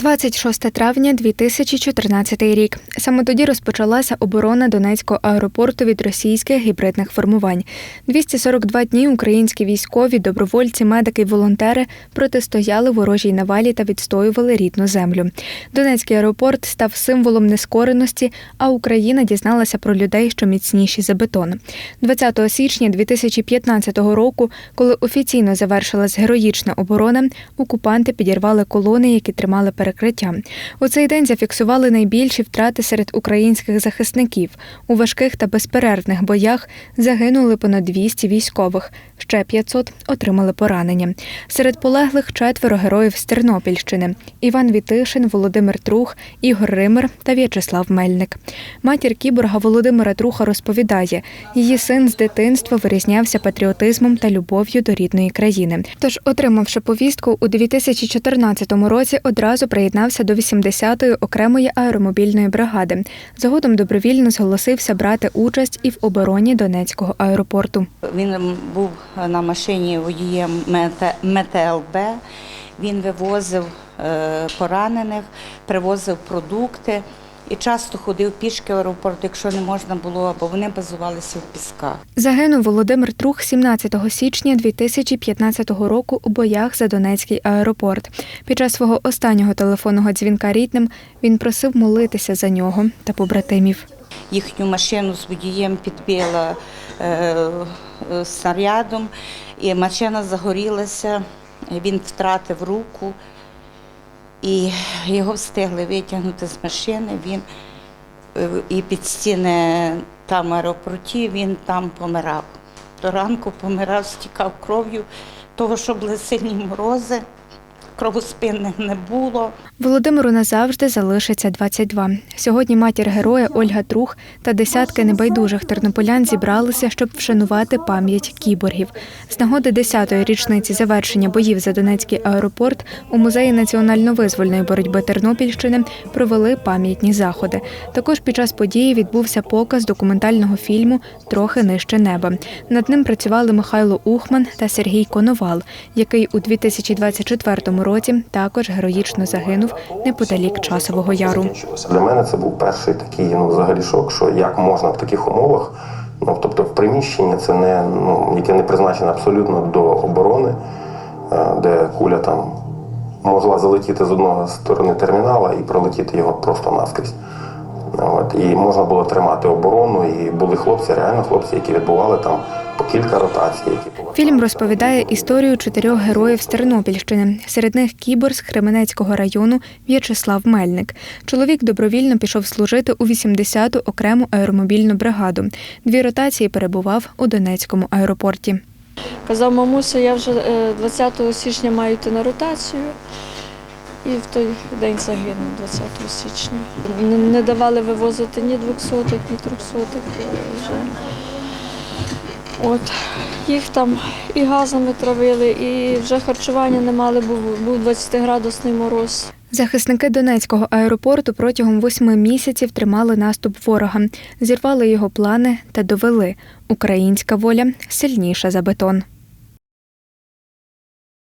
26 травня 2014 рік. Саме тоді розпочалася оборона Донецького аеропорту від російських гібридних формувань. 242 дні українські військові, добровольці, медики й волонтери протистояли ворожій навалі та відстоювали рідну землю. Донецький аеропорт став символом нескореності, а Україна дізналася про людей, що міцніші за бетон. 20 січня 2015 року, коли офіційно завершилась героїчна оборона, окупанти підірвали колони, які тримали перекриття. У цей день зафіксували найбільші втрати серед українських захисників. У важких та безперервних боях загинули понад 200 військових. Ще 500 отримали поранення. Серед полеглих четверо героїв з Тернопільщини: Іван Вітишин, Володимир Трух, Ігор Ример та В'ячеслав Мельник. Матір кіборга Володимира Труха розповідає, її син з дитинства вирізнявся патріотизмом та любов'ю до рідної країни. Тож, отримавши повістку, у 2014 році одразу приєднався до 80-ї окремої аеромобільної бригади. Згодом добровільно зголосився брати участь і в обороні Донецького аеропорту. Він був на машині водієм МТ- МТЛБ. Він вивозив е, поранених, привозив продукти і часто ходив пішки в аеропорт, якщо не можна було, бо вони базувалися в пісках. Загинув Володимир Трух 17 січня 2015 року у боях за Донецький аеропорт. Під час свого останнього телефонного дзвінка рідним він просив молитися за нього та побратимів. Їхню машину з водієм підбила е, е, снарядом, і машина загорілася, він втратив руку, і його встигли витягнути з машини. Він е, і під стіни там аеропорті він там помирав. До ранку помирав, стікав кров'ю, того, що були сильні морози, кровоспинних не було. Володимиру назавжди залишиться 22. Сьогодні матір героя Ольга Трух та десятки небайдужих тернополян зібралися, щоб вшанувати пам'ять кіборгів. З нагоди 10-ї річниці завершення боїв за Донецький аеропорт у музеї національно-визвольної боротьби Тернопільщини провели пам'ятні заходи. Також під час події відбувся показ документального фільму Трохи нижче неба. Над ним працювали Михайло Ухман та Сергій Коновал, який у 2024 році також героїчно загинув неподалік часового яру. Для мене це був перший такий ну, взагалі шок, що як можна в таких умовах, ну тобто в приміщенні це не ну, яке не призначене абсолютно до оборони, е, де куля там могла залетіти з одного сторони термінала і пролетіти його просто наскрізь. От, і можна було тримати оборону, і були хлопці, реально хлопці, які відбували там по кілька ротацій. Які повертали. Фільм розповідає історію чотирьох героїв з Тернопільщини. Серед них кібор з Кременецького району В'ячеслав Мельник. Чоловік добровільно пішов служити у 80-ту окрему аеромобільну бригаду. Дві ротації перебував у Донецькому аеропорті. Казав, мамуся, я вже е, 20 січня маю йти на ротацію. І в той день загинув 20 січня. Не- давали вивозити ні двохсотих, ні трьохсотих. е, Вже. От. Їх там і газами травили, і вже харчування не мали, був, був 20-градусний мороз. Захисники Донецького аеропорту протягом восьми місяців тримали наступ ворога, зірвали його плани та довели. Українська воля сильніша за бетон.